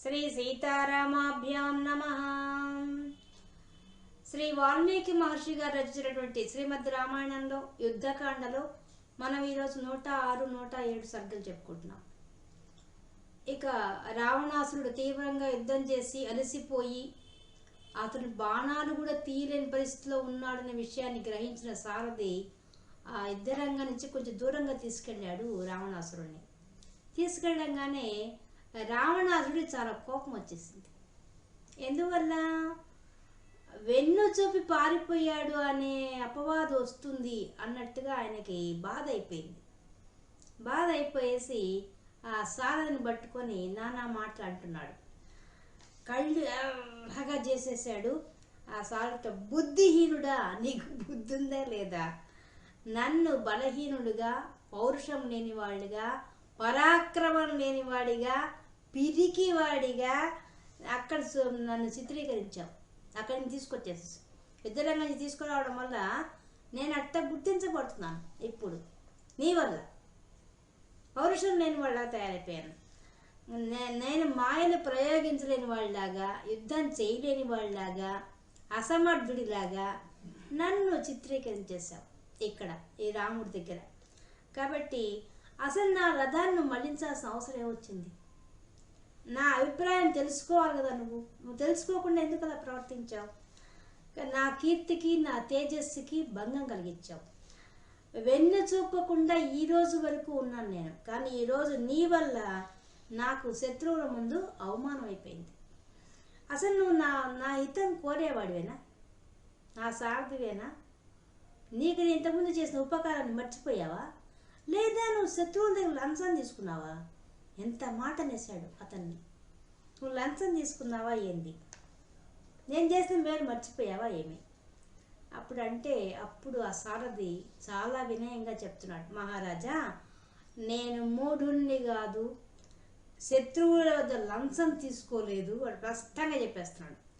శ్రీ సీతారామాభ్యాం నమ. శ్రీ వాల్మీకి మహర్షి గారు రచించినటువంటి శ్రీమద్ రామాయణంలో యుద్ధకాండలో మనం ఈరోజు నూట ఆరు నూట ఏడు సర్గలు చెప్పుకుంటున్నాం. ఇక రావణాసురుడు తీవ్రంగా యుద్ధం చేసి అలసిపోయి అతను బాణాలు కూడా తీయలేని పరిస్థితిలో ఉన్నాడనే విషయాన్ని గ్రహించిన సారథి ఆ యుద్ధరంగం నుంచి కొంచెం దూరంగా తీసుకెళ్ళాడు రావణాసురుడిని తీసుకెళ్ళంగానే రావణాసుడి చాలా కోపం వచ్చేసింది. ఎందువల్ల? వెన్ను చూపి పారిపోయాడు అనే అపవాదం వస్తుంది అన్నట్టుగా ఆయనకి బాధ అయిపోయింది. బాధ అయిపోయేసి ఆ సారథిని పట్టుకొని నానా మాట్లాడుతున్నాడు. కళ్ళు ఎర్రగా చేసేసాడు. ఆ సారథితో బుద్ధిహీనుడా నీకు బుద్ధి ఉందా లేదా? నన్ను బలహీనుడుగా పౌరుషం లేనివాడిగా పరాక్రమం లేనివాడిగా పిరికివాడిగా అక్కడ నన్ను చిత్రీకరించావు. అక్కడి నుంచి తీసుకొచ్చేసి ఇద్దరం నుంచి తీసుకురావడం వల్ల నేను అట్ట గుర్తించబడుతున్నాను ఇప్పుడు. నీ వల్ల. పౌరుషం లేని వాళ్ళ తయారైపోయాను. నేను మాయలు ప్రయోగించలేని వాళ్ళలాగా యుద్ధం చేయలేని వాళ్ళలాగా అసమర్థుడిలాగా నన్ను చిత్రీకరించేశావు ఇక్కడ ఈ రాముడి దగ్గర. కాబట్టి అసలు నా రథాన్ని మళ్ళించాల్సిన అవసరం ఏమొచ్చింది? నా అభిప్రాయం తెలుసుకోవాలి కదా నువ్వు. నువ్వు తెలుసుకోకుండా ఎందుకు అలా ప్రవర్తించావు? నా కీర్తికి నా తేజస్సుకి భంగం కలిగించావు. వెన్న చూపకుండా ఈ రోజు వరకు ఉన్నాను నేను. కానీ ఈరోజు నీ వల్ల నాకు శత్రువుల ముందు అవమానం అయిపోయింది. అసలు నువ్వు నా నా హితం కోరేవాడివేనా? నా సార్థివేనా? నీకు నేను ఇంతకుముందు చేసిన ఉపకారాన్ని మర్చిపోయావా? లేదా నువ్వు శత్రువుల దగ్గర లంచం తీసుకున్నావా? ఎంత మాట నేసాడు అతన్ని. నువ్వు లంచం తీసుకున్నావా ఏంది? నేను చేసిన మేలు మర్చిపోయావా ఏమి? అప్పుడు అంటే అప్పుడు ఆ సారథి చాలా వినయంగా చెప్తున్నాడు. మహారాజా నేను మూఢుణ్ణి కాదు శత్రువుల వద్ద లంచం తీసుకోలేదు వాడు స్పష్టంగా చెప్పేస్తున్నాడు.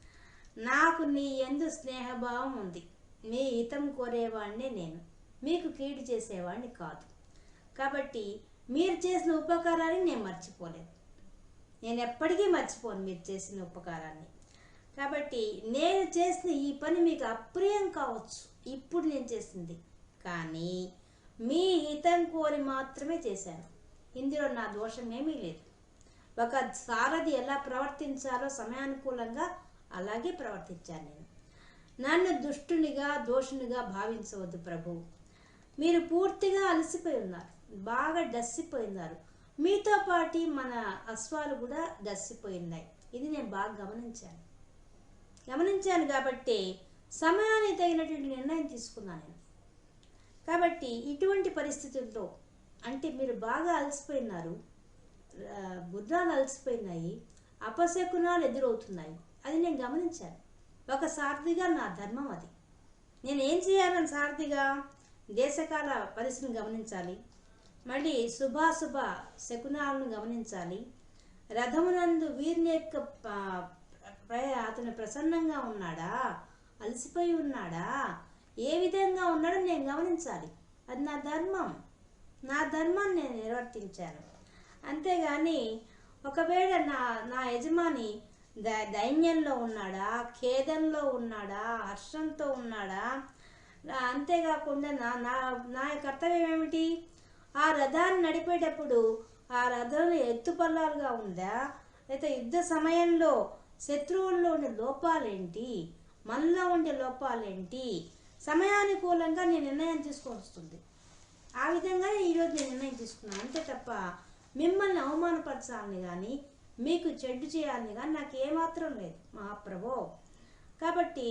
నాకు నీ ఎందు స్నేహభావం ఉంది. మీ హితం కోరేవాడినే నేను. మీకు కీడు చేసేవాడిని కాదు. కాబట్టి మీరు చేసిన ఉపకారాన్ని నేను మర్చిపోలేదు. నేను ఎప్పటికీ మర్చిపోను మీరు చేసిన ఉపకారాన్ని. కాబట్టి నేను చేసిన ఈ పని మీకు అప్రియం కావచ్చు. ఇప్పుడు నేను చేసింది. కానీ మీ హితం కోరి మాత్రమే చేశాను. ఇందులో నా దోషం ఏమీ లేదు. ఒక సారథి ఎలా ప్రవర్తించాలో సమయానుకూలంగా అలాగే ప్రవర్తించాను నేను. నన్ను దుష్టునిగా దోషునిగా భావించవద్దు ప్రభు. మీరు పూర్తిగా అలసిపోయి ఉన్నారు. బాగా డస్సిపోయినారు మీతో పాటు మన అశ్వాలు కూడా డస్సిపోయినాయి ఇది నేను బాగా గమనించాను. గమనించాను కాబట్టి సమయానికి తగినటువంటి నిర్ణయం తీసుకున్నాను నేను. కాబట్టి ఇటువంటి పరిస్థితుల్లో అంటే మీరు బాగా అలసిపోయినారు. ఆ, గుర్రాలు అలసిపోయినాయి. అపశకునాలు ఎదురవుతున్నాయి. అది నేను గమనించాను. ఒక సారథిగా నా ధర్మం అది. నేను ఏం చేయాలని సారథిగా దేశకాల పరిస్థితిని గమనించాలి? మళ్ళీ శుభాశుభ శకునాలను గమనించాలి. రథమునందు వీరిని యొక్క ప్ర- అతను ప్రసన్నంగా ఉన్నాడా? అలసిపోయి ఉన్నాడా? ఏ విధంగా ఉన్నాడో నేను గమనించాలి. అది నా ధర్మం. నా ధర్మాన్ని నేను నిర్వర్తించాను. అంతేగాని ఒకవేళ నా నా యజమాని ద దైన్యంలో ఉన్నాడా? ఖేదంలో ఉన్నాడా? హర్షంతో ఉన్నాడా? అంతేకాకుండా నా నా నా కర్తవ్యం ఏమిటి? ఆ రథాన్ని నడిపేటప్పుడు ఆ రథం ఎత్తుపల్లాలుగా ఉందా? లేదా యుద్ధ సమయంలో శత్రువుల్లో ఉండే లోపాలేంటి? మనలో ఉండే లోపాలేంటి? సమయానుకూలంగా నేను నిర్ణయం తీసుకోవాల్సి వస్తుంది. ఆ విధంగా ఈరోజు నేను నిర్ణయం తీసుకున్నాను అంతే తప్ప మిమ్మల్ని అవమానపరచాలని కానీ మీకు చెడ్డు చేయాలని కానీ నాకు ఏమాత్రం లేదు. మహాప్రభో! కాబట్టి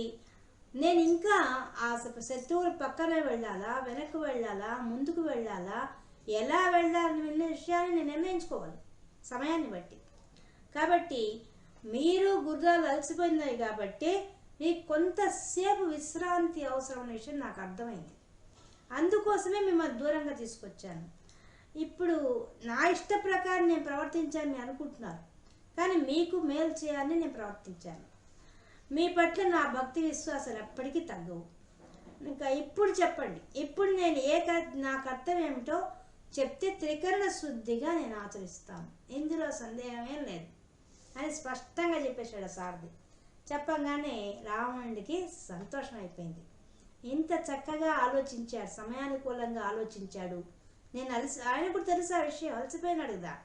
నేను ఇంకా ఆ శత్రువుల పక్కనే వెళ్ళాలా? వెనక్కి వెళ్ళాలా? ముందుకు వెళ్ళాలా? ఎలా వెళ్ళాలని వెళ్ళే విషయాన్ని నేను నిర్ణయించుకోవాలి సమయాన్ని బట్టి. కాబట్టి మీరు గుర్రాలు అలసిపోయినాయి కాబట్టి మీకు కొంతసేపు విశ్రాంతి అవసరం అనే విషయం నాకు అర్థమైంది. అందుకోసమే మిమ్మల్ని దూరంగా తీసుకొచ్చాను. ఇప్పుడు నా ఇష్ట ప్రకారం నేను ప్రవర్తించాలని అనుకుంటున్నారు. కానీ మీకు మేలు చేయాలని నేను ప్రవర్తించాను. మీ పట్ల నా భక్తి విశ్వాసాలు ఎప్పటికీ తగ్గవు. ఇంకా ఇప్పుడు చెప్పండి. ఇప్పుడు నేను ఏ కర్- నా కర్తవ్యం ఏమిటో చెప్తే త్రికరణ శుద్ధిగా నేను ఆచరిస్తాను. ఇందులో సందేహమేం లేదు. అని స్పష్టంగా చెప్పేశాడు ఆ సారథి. చెప్పగానే రావణుడికి సంతోషం అయిపోయింది. ఇంత చక్కగా ఆలోచించాడు సమయానుకూలంగా ఆలోచించాడు. నేను అలసి ఆయన కూడా తెలుసు ఆ విషయం అలసిపోయినాడు కదా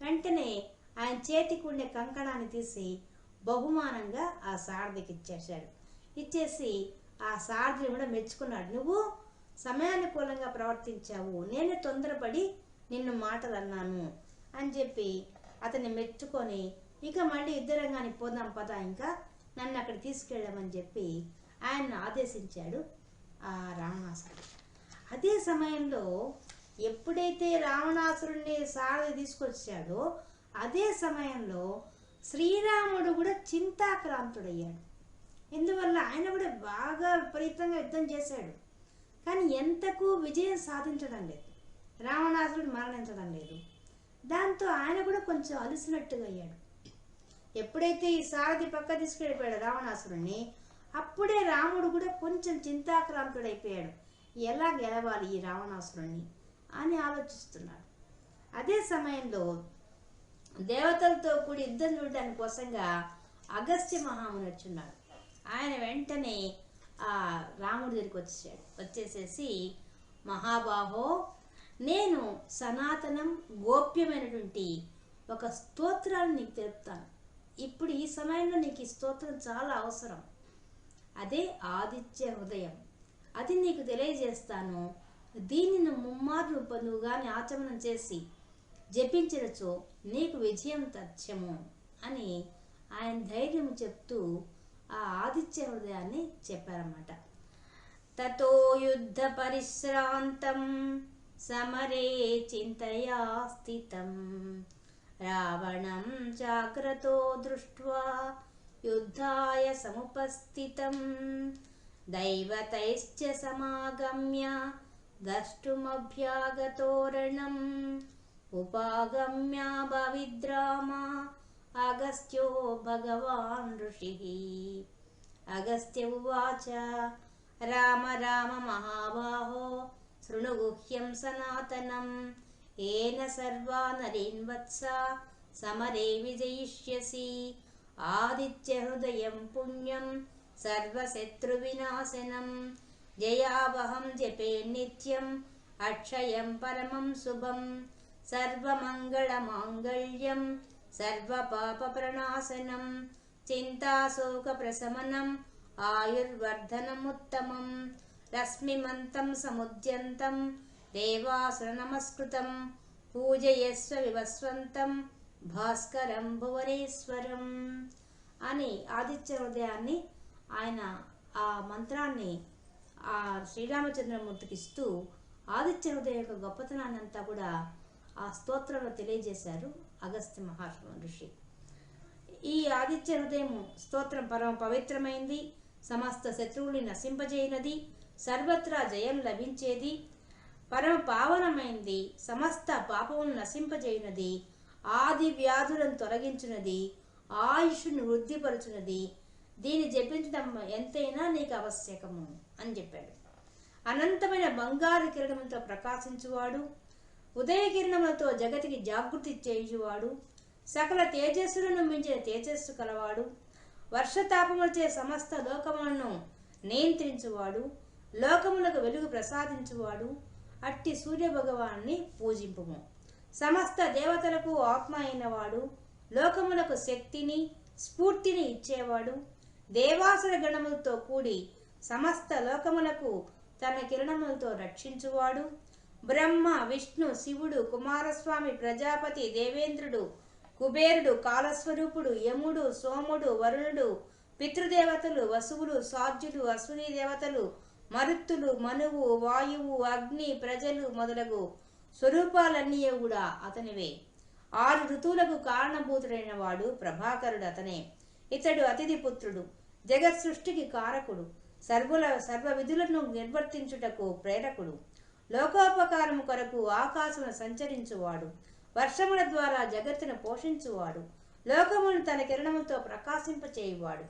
వెంటనే ఆయన చేతికి ఉండే కంకణాన్ని తీసి బహుమానంగా ఆ సారథికి ఇచ్చేశాడు. ఇచ్చేసి ఆ సారథిని కూడా మెచ్చుకున్నాడు. నువ్వు సమయానుకూలంగా ప్రవర్తించావు. నేనే తొందరపడి నిన్ను మాటలు అన్నాను అని చెప్పి అతన్ని మెచ్చుకొని ఇక మళ్ళీ యుద్ధరంగానికి పోదాం పదా ఇంకా నన్ను అక్కడ తీసుకెళ్ళమని చెప్పి ఆయన్ను ఆదేశించాడు ఆ రావణాసురుడు. అదే సమయంలో ఎప్పుడైతే రావణాసురుడిని సారథి తీసుకొచ్చాడో అదే సమయంలో శ్రీరాముడు కూడా చింతాక్రాంతుడయ్యాడు. ఎందువల్ల? ఆయన కూడా బాగా విపరీతంగా యుద్ధం చేశాడు. కానీ ఎంతకు విజయం సాధించడం లేదు. రావణాసురుడు మరణించడం లేదు. దాంతో ఆయన కూడా కొంచెం అలసినట్టుగా అయ్యాడు. ఎప్పుడైతే ఈ సారథి పక్క తీసుకెళ్ళిపోయాడు రావణాసురుణ్ణి అప్పుడే రాముడు కూడా కొంచెం చింతాక్రాంతుడైపోయాడు. ఎలా గెలవాలి ఈ రావణాసురుణ్ణి అని ఆలోచిస్తున్నాడు. అదే సమయంలో దేవతలతో కూడి యుద్ధం చూడడానికి కోసంగా అగస్త్య మహాముని వచ్చున్నాడు. ఆయన వెంటనే దగ్గరికి వచ్చాడు. వచ్చేసేసి మహాబాహో నేను సనాతనం గోప్యమైనటువంటి ఒక స్తోత్రాన్ని నీకు తెలుపుతాను. ఇప్పుడు ఈ సమయంలో నీకు ఈ స్తోత్రం చాలా అవసరం. అదే ఆదిత్య హృదయం. అది నీకు తెలియజేస్తాను. దీనిని ముమ్మారు నువ్వు ఆచమనం చేసి జపించినచో నీకు విజయం తథ్యము అని ఆయన ధైర్యం చెప్తూ ఆ ఆదిత్య హృదయాన్ని చెప్పారన్నమాట. ततो युद्धपरिश्रान्तं समरे चिन्तया स्थितम्। रावणं जाग्रतो दृष्ट्वा युद्धाय समुपस्थितं दैवतैश्च समागम्य द्रष्टुमभ्यागतोरणम्। उपागम्या भविद्रामा अगस्त्यो भगवान् ऋषिः। अगस्त्य उवाच राम राम महाबाहो शृणुगुह्यं सनातनम्। येन सर्वा नरेन् वत्स समरे विजयिष्यसि। आदित्यहृदयं पुण्यं सर्वशत्रुविनाशनं। जयावहं जपे नित्यम् अक्षयं परमं शुभं सर्वमङ्गलमाङ्गल्यं सर्वपापप्रणाशनं। चिन्ताशोकप्रशमनं ఆయుర్వర్ధనముత్తమం. రశ్మిమంతం సముద్యంతం. దేవాసురనమస్కృతం. పూజయస్వ వివస్వంతం. భాస్కరం భువనేశ్వరం. అని ఆదిత్య హృదయాన్ని ఆయన ఆ మంత్రాన్ని ఆ శ్రీరామచంద్రమూర్తికి ఇస్తూ ఆదిత్య హృదయ యొక్క గొప్పతనాన్ని అంతా కూడా ఆ స్తోత్రంలో తెలియజేశారు అగస్త్య మహర్షి ఋషి. ఈ ఆదిత్య హృదయం స్తోత్రం పరమ పవిత్రమైంది. సమస్త శత్రువుల్ని నశింపజేయినది సర్వత్రా జయం లభించేది పరమ పావనమైంది సమస్త పాపమును నశింపజేయునది ఆది వ్యాధులను తొలగించున్నది ఆయుష్ను వృద్ధిపరచున్నది దీన్ని జపించడం ఎంతైనా నీకు ఆవశ్యకము అని చెప్పాడు. అనంతమైన బంగారు కిరణములతో ప్రకాశించువాడు ఉదయ కిరణములతో జగతికి జాగృతి చేయువాడు సకల తేజస్సులను మించిన తేజస్సు కలవాడు వర్షతాపములచే సమస్త లోకములను నియంత్రించువాడు లోకములకు వెలుగు ప్రసాదించువాడు. అట్టి సూర్య భగవాన్ని పూజింపుము. సమస్త దేవతలకు ఆత్మ అయినవాడు లోకములకు శక్తిని స్ఫూర్తిని ఇచ్చేవాడు. దేవాసుర గణములతో కూడి సమస్త లోకములకు తన కిరణములతో రక్షించువాడు. బ్రహ్మ విష్ణు శివుడు కుమారస్వామి ప్రజాపతి దేవేంద్రుడు కుబేరుడు కాలస్వరూపుడు యముడు సోముడు వరుణుడు పితృదేవతలు వసువులు సాధ్యులు అశ్విని దేవతలు మరుత్తులు మనువు వాయువు అగ్ని ప్రజలు మొదలగు స్వరూపాలన్నీ కూడా అతనివే. ఆరు ఋతువులకు కారణభూతుడైన వాడు ప్రభాకరుడు అతనే. ఇతడు అతిథి పుత్రుడు జగత్ సృష్టికి కారకుడు సర్వుల సర్వ విధులను నిర్వర్తించుటకు ప్రేరకుడు లోకోపకారము కొరకు ఆకాశమును సంచరించువాడు. వర్షముల ద్వారా జగత్తును పోషించువాడు. లోకమును తన కిరణముతో ప్రకాశింపచేయువాడు.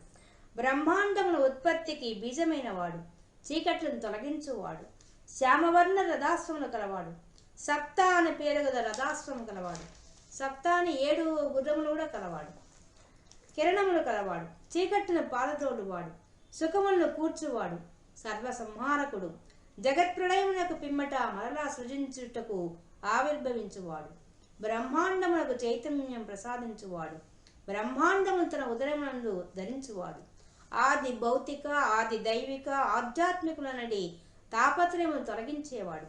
బ్రహ్మాండముల ఉత్పత్తికి బీజమైనవాడు. చీకట్లను తొలగించువాడు. శ్యామవర్ణ రథాశ్వములు కలవాడు సప్త అని పేరు గల రథాశ్వము కలవాడు సప్త అని ఏడు గుర్రములు కూడా కలవాడు కిరణములు కలవాడు చీకట్టును పాలతోడువాడు సుఖములను కూర్చువాడు. సర్వసంహారకుడు. జగత్ప్రళయమునకు పిమ్మట మరలా సృజించుటకు ఆవిర్భవించువాడు. బ్రహ్మాండములకు చైతన్యం ప్రసాదించువాడు. బ్రహ్మాండములు తన ఉదరమునందు ధరించువాడు. ఆది భౌతిక ఆది దైవిక ఆధ్యాత్మికులనడి తాపత్రయమును తొలగించేవాడు.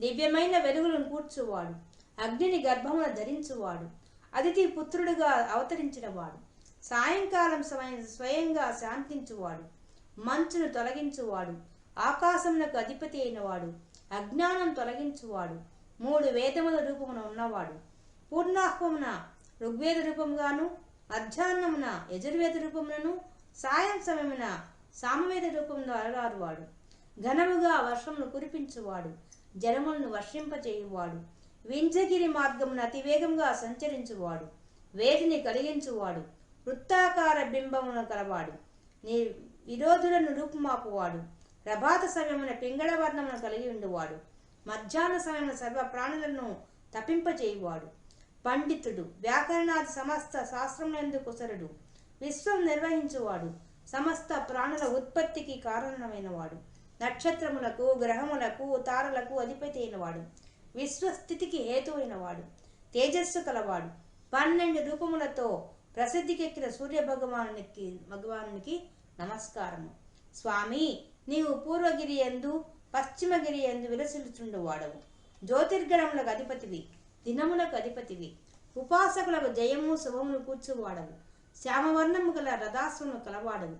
దివ్యమైన వెలుగులను కూర్చువాడు. అగ్నిని గర్భమున ధరించువాడు. అతిథి పుత్రుడుగా అవతరించినవాడు. సాయంకాలం సమయం స్వయంగా శాంతించువాడు. మంచును తొలగించువాడు. ఆకాశమునకు అధిపతి అయినవాడు. అజ్ఞానం తొలగించువాడు. మూడు వేదముల రూపమున ఉన్నవాడు. పూర్ణాహ్వమున ఋగ్వేద రూపముగాను మధ్యాహ్నమున యజుర్వేద రూపములను సాయం సమయమున సామవేద రూపంలో అలరారువాడు. ఘనముగా వర్షమును కురిపించువాడు జలములను వర్షింపచేయువాడు వింజగిరి మార్గమున అతివేగంగా సంచరించువాడు వేదిని కలిగించువాడు వృత్తాకార బింబమును కలవాడు. నీ విరోధులను రూపుమాపువాడు ప్రభాత సమయమున పింగళ వర్ణమును కలిగి ఉండువాడు. మధ్యాహ్న సమయమున సర్వ ప్రాణులను తప్పింపచేయువాడు పండితుడు వ్యాకరణాది సమస్త శాస్త్రములందు కుసరుడు విశ్వం నిర్వహించువాడు సమస్త ప్రాణుల ఉత్పత్తికి కారణమైనవాడు నక్షత్రములకు గ్రహములకు తారలకు అధిపతి అయినవాడు విశ్వస్థితికి హేతువైనవాడు తేజస్సు కలవాడు పన్నెండు రూపములతో ప్రసిద్ధికెక్కిన సూర్య భగవానునికి భగవానునికి నమస్కారము. స్వామి నీవు పూర్వగిరి ఎందు పశ్చిమగిరి ఎందు విలసిల్చుండువాడవు జ్యోతిర్గణములకు అధిపతివి. దినమునకు అధిపతివి. ఉపాసకులకు జయము శుభమును కూర్చువాడవు శ్యామవర్ణము గల రథాశ్వము కలవాడవు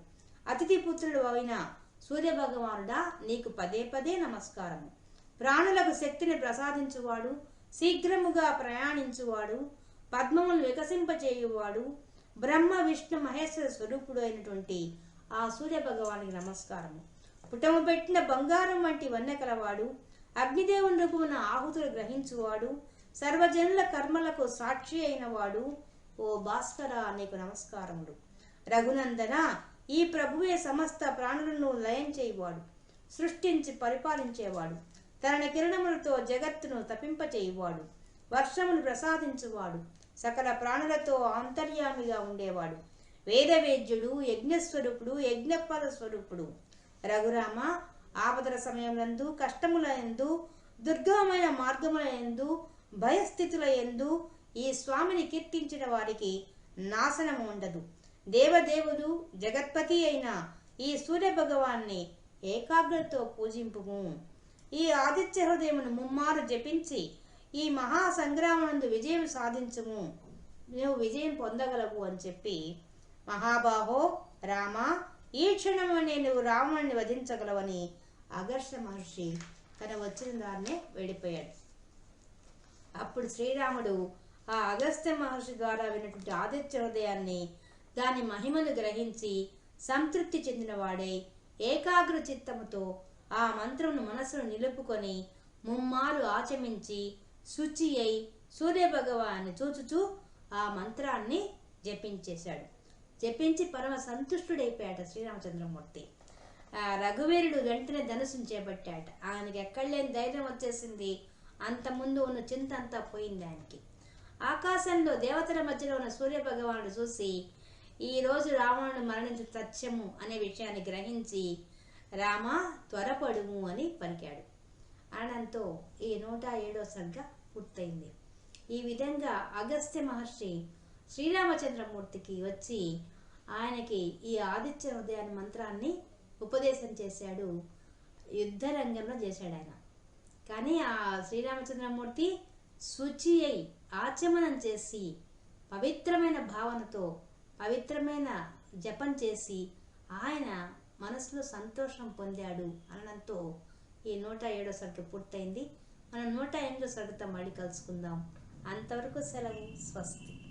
అతిథి పుత్రుడు అయిన సూర్యభగవానుడా నీకు పదే పదే నమస్కారము. ప్రాణులకు శక్తిని ప్రసాదించువాడు శీఘ్రముగా ప్రయాణించువాడు పద్మములు వికసింపచేయువాడు బ్రహ్మ విష్ణు మహేశ్వర స్వరూపుడు అయినటువంటి ఆ సూర్య భగవానికి నమస్కారము. పుటము పెట్టిన బంగారం వంటి వన్నె కలవాడు అగ్నిదేవుని రూపమున ఆహుతులు గ్రహించువాడు సర్వజనుల కర్మలకు సాక్షి అయినవాడు ఓ భాస్కర నీకు నమస్కారములు. రఘునందన ఈ ప్రభువే సమస్త ప్రాణులను లయం చేయవాడు సృష్టించి పరిపాలించేవాడు తన కిరణములతో జగత్తును తపింపచేయువాడు వర్షమును ప్రసాదించువాడు సకల ప్రాణులతో ఆంతర్యామిగా ఉండేవాడు వేదవేద్యుడు యజ్ఞస్వరూపుడు యజ్ఞపద స్వరూపుడు రఘురామ ఆపదల సమయములందు కష్టముల దుర్గమైన మార్గములందు మార్గముల భయస్థితుల ఎందు ఈ స్వామిని కీర్తించిన వారికి నాశనము ఉండదు. దేవదేవుడు జగత్పతి అయిన ఈ సూర్య భగవాన్ని ఏకాగ్రతతో పూజింపుము. ఈ ఆదిత్య హృదయమును ముమ్మారు జపించి ఈ మహా సంగ్రామనందు విజయం సాధించము. నువ్వు విజయం పొందగలవు అని చెప్పి మహాబాహో రామ ఈ క్షణమనే నువ్వు రావణుని వధించగలవని అగర్ష మహర్షి తన వచ్చిన దాన్నే వెళ్ళిపోయాడు. అప్పుడు శ్రీరాముడు ఆ అగస్త్య మహర్షి ద్వారా విన్నటువంటి ఆదిత్య హృదయాన్ని దాని మహిమను గ్రహించి సంతృప్తి చెందినవాడై ఏకాగ్ర చిత్తముతో ఆ మంత్రమును మనసును నిలుపుకొని ముమ్మారు ఆచమించి శుచి అయి సూర్యభగవాన్ని చూచుచూ ఆ మంత్రాన్ని జపించేశాడు. జపించి పరమ సంతుష్టుడైపోయాట శ్రీరామచంద్రమూర్తి. రఘువీరుడు వెంటనే ధనుసుని చేపట్టాట. ఆయనకి ఎక్కడ లేని ధైర్యం వచ్చేసింది. అంత ముందు ఉన్న చింత అంతా పోయింది ఆయనకి. ఆకాశంలో దేవతల మధ్యలో ఉన్న సూర్య భగవానుడు చూసి ఈ రోజు రావణుడు మరణించు తత్యము అనే విషయాన్ని గ్రహించి రామ త్వరపడుము అని పలికాడు. అనంతో ఈ నూట ఏడో సర్గ పూర్తయింది. ఈ విధంగా అగస్త్య మహర్షి శ్రీరామచంద్రమూర్తికి వచ్చి ఆయనకి ఈ ఆదిత్య హృదయాన్ని మంత్రాన్ని ఉపదేశం చేశాడు. యుద్ధ రంగంలో చేశాడు ఆయన. కానీ ఆ శ్రీరామచంద్రమూర్తి శుచి అయి ఆచమనం చేసి పవిత్రమైన భావనతో పవిత్రమైన జపం చేసి ఆయన మనసులో సంతోషం పొందాడు అనడంతో ఈ నూట ఏడో సరుకు పూర్తయింది. మనం నూట ఎనిమిదో సరుకుతో మళ్ళీ కలుసుకుందాం. అంతవరకు సెలవు. స్వస్తి.